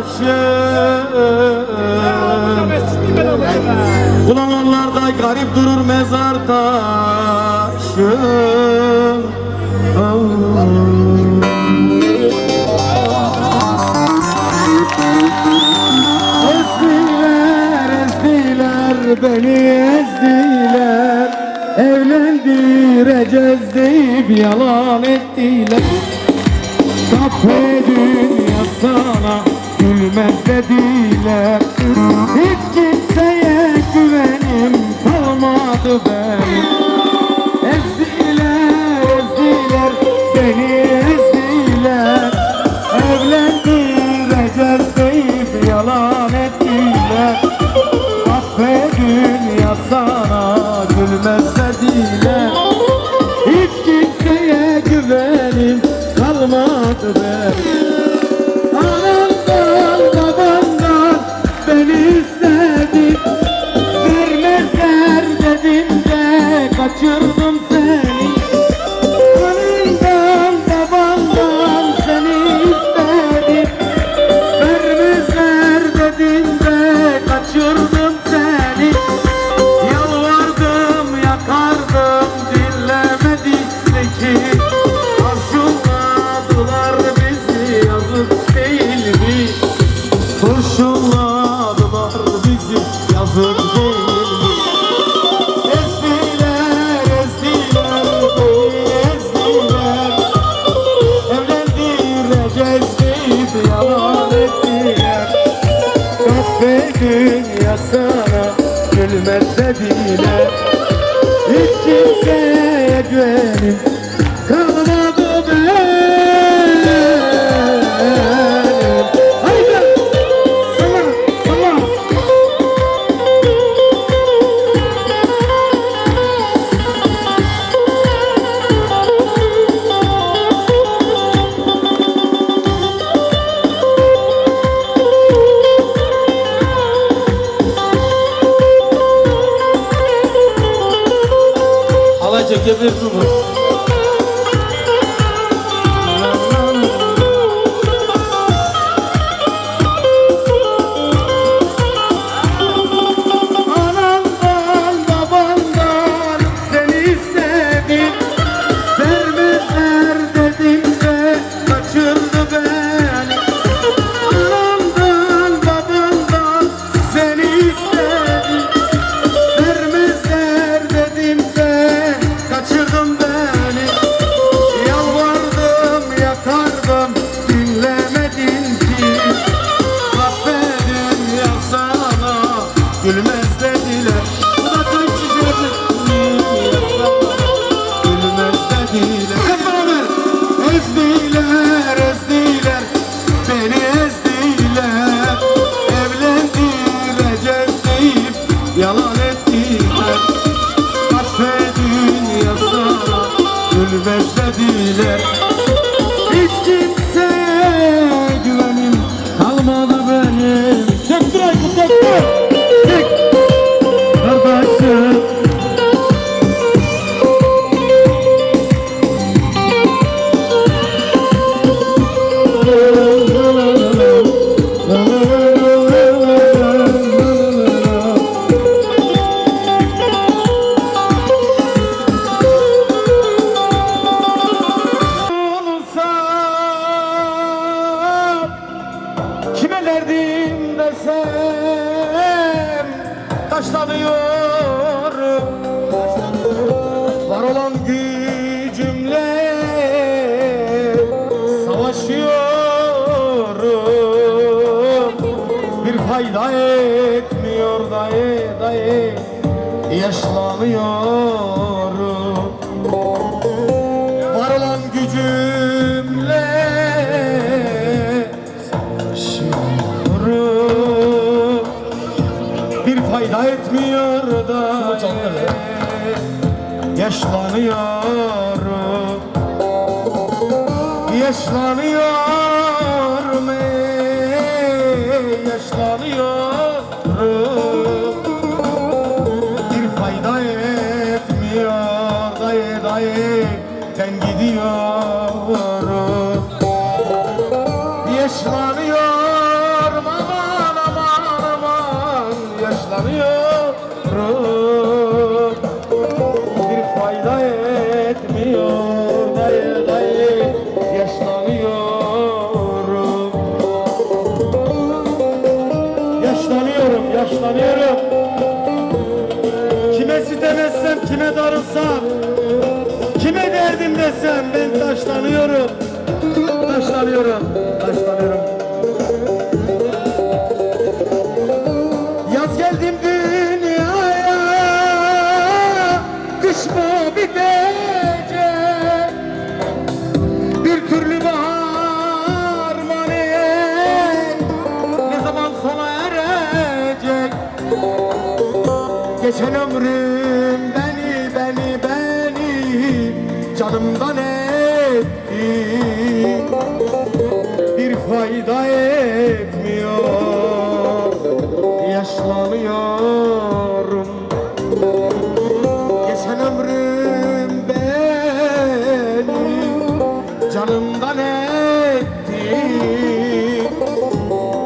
taşım Bulananlarda garip durur mezar taşım Ezdiler, ezdiler, beni ezdiler. Evlendireceğiz deyip yalan ettiler. Kahve dünya sana Gülmez dediler Hiç kimseye güvenim kalmadı ben Ezdiler ezdiler beni. Kuzum derdim desem taşlanıyor. Yaşlanıyorum. Yaşlanıyorum ey Yaşlanıyorum. coração. Fayda etmiyor. Yaşlanıyorum. Geçen ömrüm beni Canımdan etti.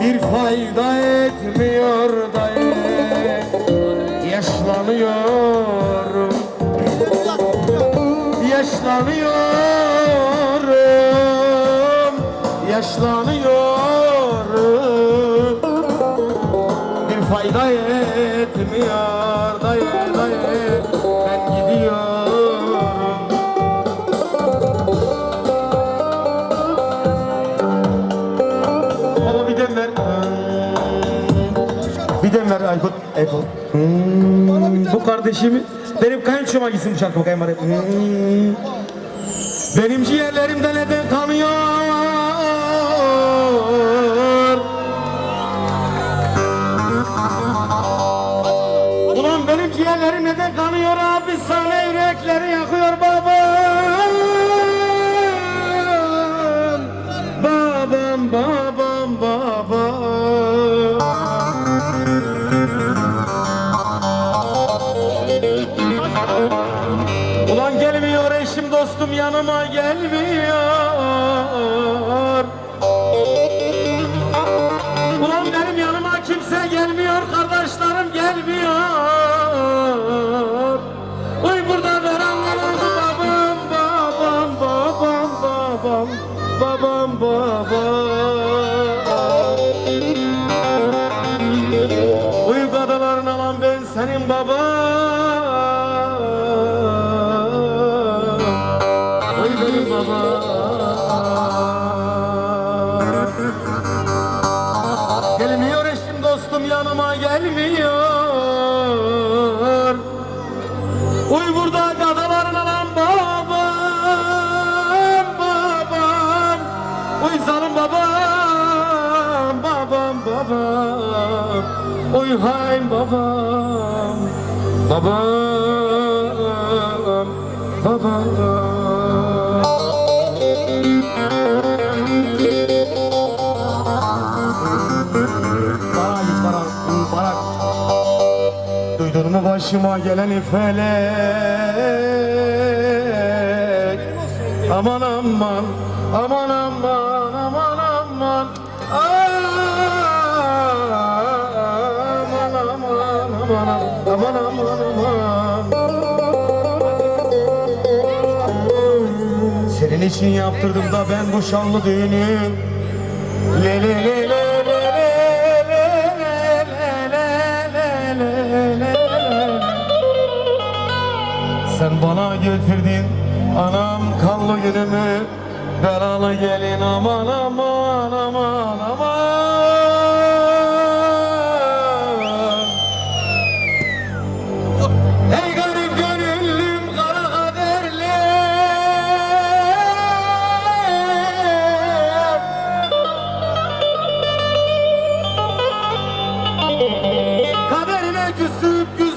Bir fayda etmiyor dayı Yaşlanıyorum. Yaşlanıyorum Yaşlanıyorum Bir fayda etmiyor dayı dayı Ben gidiyorum Baba bir dem ver. Bir dem ver Aykut. Aykut. Bu kardeşimi benim kayınçoma gitsin bu şarkı bakayım bari. Hmm. Benim ciğerlerimde neden kanıyor? Ciğerlerim neden kanıyor abi? Sana yürekleri yakıyor babam. Babam, babam, babam. Ulan gelmiyor eşim dostum yanıma gelmiyor. Ulan benim yanıma kimse gelmiyor, kardeşlerim gelmiyor. hay babam Babam Babam. Duydun mu başıma gelen felek Aman aman aman aman aman aman aman aman Senin için yaptırdım da ben bu şanlı düğünü Le le le le Sen bana götürdün anam kanlı günümü Belalı gelin aman aman aman aman göğe you.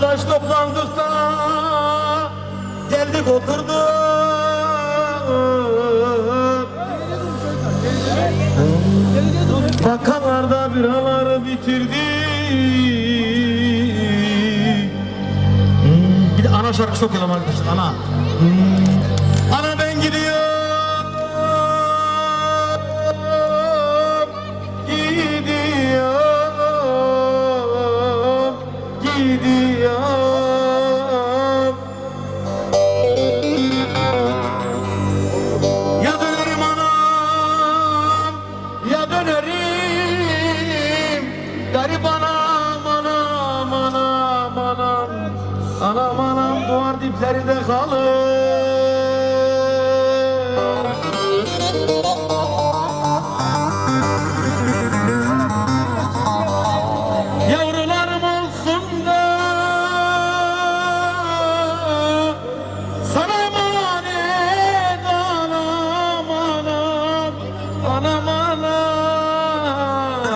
kardeş toplandık da geldik oturduk. Bakalarda biraları bitirdik. Bir de ana şarkısı okuyalım arkadaşlar ana. duvar diplerinde kalır.